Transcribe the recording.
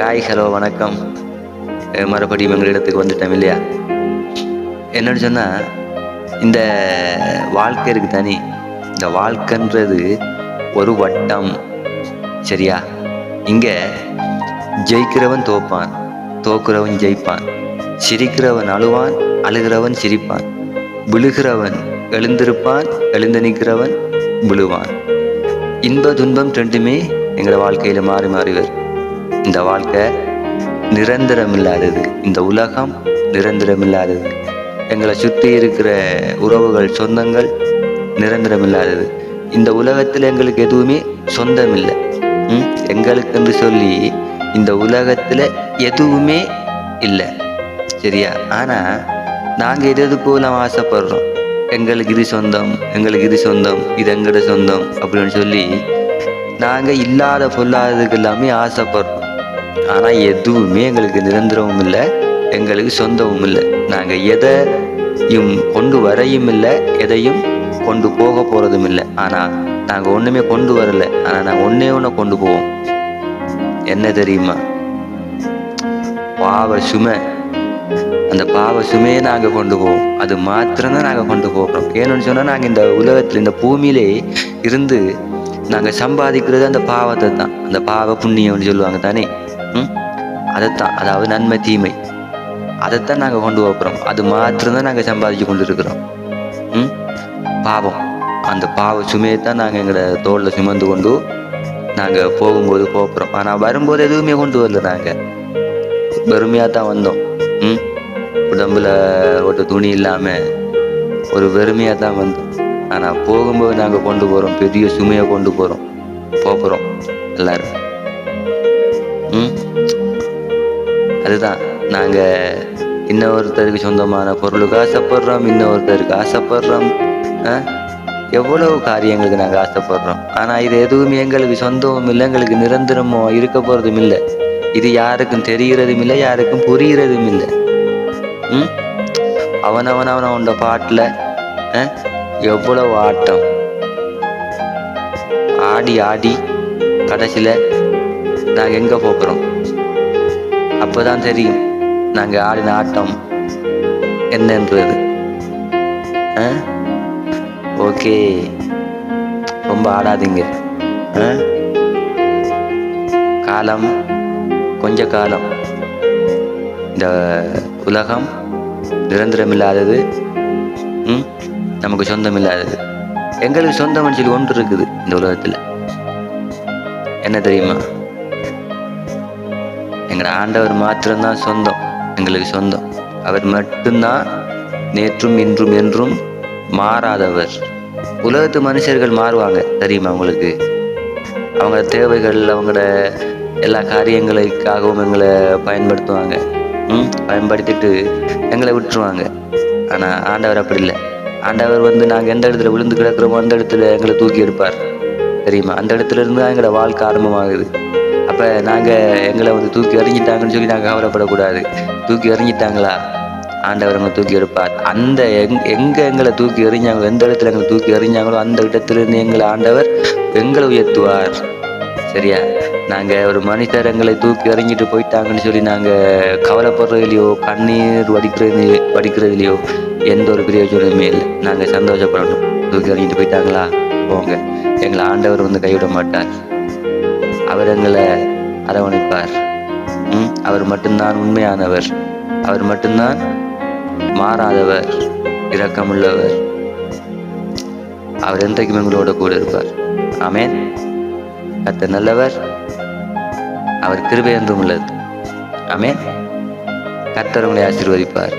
Hi hello வணக்கம். மறுபடியும் எங்கள் இடத்துக்கு வந்துட்டோம் இல்லையா? என்னன்னு சொன்னால் இந்த வாழ்க்கை இருக்கு தானே. இந்த வாழ்க்கைன்றது ஒரு வட்டம் சரியா? இங்கே ஜெயிக்கிறவன் தோப்பான் தோக்குறவன் ஜெயிப்பான். சிரிக்கிறவன் அழுவான் அழுகிறவன் சிரிப்பான். விழுகிறவன் எழுந்திருப்பான் எழுந்து நிற்கிறவன் விழுவான். இன்ப துன்பம் ரெண்டுமே எங்களோட வாழ்க்கையில் மாறி மாறி வரும். இந்த வாழ்க்கை நிரந்தரம் இல்லாதது இந்த உலகம் நிரந்தரம் இல்லாதது எங்களை சுற்றி இருக்கிற உறவுகள் சொந்தங்கள் நிரந்தரம் இல்லாதது இந்த உலகத்தில் எங்களுக்கு எதுவுமே சொந்தம் இல்லை ம்? எங்களுக்குன்னு சொல்லி இந்த உலகத்தில் எதுவுமே இல்லை. சரியா? ஆனால் நாங்கள் எது எதுக்கோ ஆசைப்படுறோம்? எங்களுக்கு இது சொந்தம் எங்களுக்கு இது சொந்தம் இது எங்களோட சொந்தம் அப்படின்னு சொல்லி நாங்கள் இல்லாத பொல்லாததுக்கு எல்லாமே ஆசைப்படுறோம். ஆனால் எதுவுமே எங்களுக்கு நிரந்தரமும் இல்லை எங்களுக்கு சொந்தமும் இல்லை. நாங்கள் எதையும் கொண்டு வரையும் இல்லை எதையும் கொண்டு போக போகிறதும் இல்லை. ஆனால் நாங்கள் ஒன்றுமே கொண்டு வரல. ஆனால் நாங்கள் ஒன்றே ஒன்று கொண்டு போவோம். என்ன தெரியுமா? பாவ சுமை. அந்த பாவ சுமையை நாங்கள் கொண்டு போவோம். அது மாத்திரம்தான் நாங்கள் கொண்டு போகிறோம் ஏன்னு சொன்னால் நாங்கள் இந்த உலகத்தில் இந்த பூமியிலே இருந்து நாங்கள் சம்பாதிக்கிறது அந்த பாவத்தை தான் அந்த பாவ புண்ணியம்னு சொல்லுவாங்க தானே? அதைத்தான் அதாவது நன்மை தீமை. அதைத்தான் நாங்கள் கொண்டு போகிறோம். அது மாத்திரம்தான் நாங்கள் சம்பாதிச்சு கொண்டு இருக்கிறோம் ம்? பாவம். அந்த பாவ சுமையை தான் நாங்கள் எங்களை தோளில் சுமந்து கொண்டு நாங்கள் போகும்போது போகிறோம். ஆனால் வரும்போது எதுவுமே கொண்டு வரல நாங்கள் வெறுமையாக தான் வந்தோம். ம்? உடம்புல ஒரு துணி இல்லாமல் ஒரு வெறுமையாக தான் வந்தோம். ஆனால் போகும்போது நாங்கள் கொண்டு போகிறோம். பெரிய சுமையை கொண்டு போகிறோம். போகிறோம். எல்லோரும். ம்? அதுதான். நாங்கள் இன்னொருத்தருக்கு சொந்தமான பொருளுக்கு ஆசைப்படுறோம் இன்னொருத்தருக்கு ஆசைப்படுறோம். ஆ? எவ்வளவு காரியங்களுக்கு நாங்கள் ஆசைப்படுறோம். ஆனால் இது எதுவுமே எங்களுக்கு சொந்தமும் இல்லை எங்களுக்கு நிரந்தரமோ இருக்க போகிறதும் இல்லை. இது யாருக்கும் தெரிகிறதும் இல்லை யாருக்கும் புரிகிறதும் இல்லை. ம்? அவனவன் உண்ட பாட்டில் எவ்வளவு ஆட்டம். ஆடி ஆடி கடைசியில் நாங்கள் எங்கே போகிறோம் அப்போ தான் தெரியும் நாங்கள் ஆடின ஆட்டம் என்னன்றது. ஓகே. ரொம்ப ஆடாதீங்க. காலம் கொஞ்ச காலம். இந்த உலகம் நிரந்தரம் இல்லாதது நமக்கு சொந்தம் இல்லாதது எங்களுக்கு சொந்தம் சொல்லி ஒன்று இருக்குது இந்த உலகத்தில். என்ன தெரியுமா? எங்கள் ஆண்டவர் மாத்திரம்தான் சொந்தம் எங்களுக்கு சொந்தம். அவர் மட்டும்தான் நேற்றும் இன்றும் என்றும் மாறாதவர். உலகத்து மனுஷர்கள் மாறுவாங்க தெரியுமா உங்களுக்கு? அவங்க தேவைகள் அவங்களோட எல்லா காரியங்களுக்காகவும் எங்களை பயன்படுத்துவாங்க. ம் பயன்படுத்திட்டு எங்களை விட்டுருவாங்க. ஆனால் ஆண்டவர் அப்படி இல்லை. ஆண்டவர் வந்து நாங்கள் எந்த இடத்துல விழுந்து கிடக்கிறோமோ அந்த இடத்துல எங்களை தூக்கி எடுப்பார். தெரியுமா? அந்த இடத்துல இருந்து தான் எங்களோட வாழ்க்கை ஆரம்பமாகுது. அப்போ நாங்கள் எங்களை வந்து தூக்கி எறிஞ்சிட்டாங்கன்னு சொல்லி நாங்கள் கவலைப்படக்கூடாது. தூக்கி எறிஞ்சிட்டாங்களா? ஆண்டவர் எங்களை தூக்கி எடுப்பார். அந்த எங் எங்கே எங்களை தூக்கி எறிஞ்சாங்களோ எந்த இடத்துல எங்களை தூக்கி எறிஞ்சாங்களோ அந்த இடத்துலேருந்து எங்களை ஆண்டவர் எங்களை உயர்த்துவார். சரியா? நாங்கள் ஒரு மனிதர் எங்களை தூக்கி எறிஞ்சிட்டு போயிட்டாங்கன்னு சொல்லி நாங்கள் கவலைப்படுறதுலையோ கண்ணீர் வடிக்கிறது வடிக்கிறதுலையோ எந்த ஒரு பிரயோஜனமே இல்லை. நாங்கள் சந்தோஷப்படணும். தூக்கி எறிஞ்சிட்டு போயிட்டாங்களா? போங்க. எங்களை ஆண்டவர் வந்து கைவிட மாட்டார். அவர் எங்களை அரவணைப்பார். அவர் மட்டும்தான் உண்மையானவர். அவர் மட்டும்தான் மாறாதவர் இரக்கமுள்ளவர். அவர் என்றைக்கும் எங்களோட கூட இருப்பார். ஆமென். கர்த்தர் நல்லவர். அவர் கிருபை என்றும் உள்ளது. ஆமென். கத்தர் உங்களை ஆசீர்வதிப்பார்.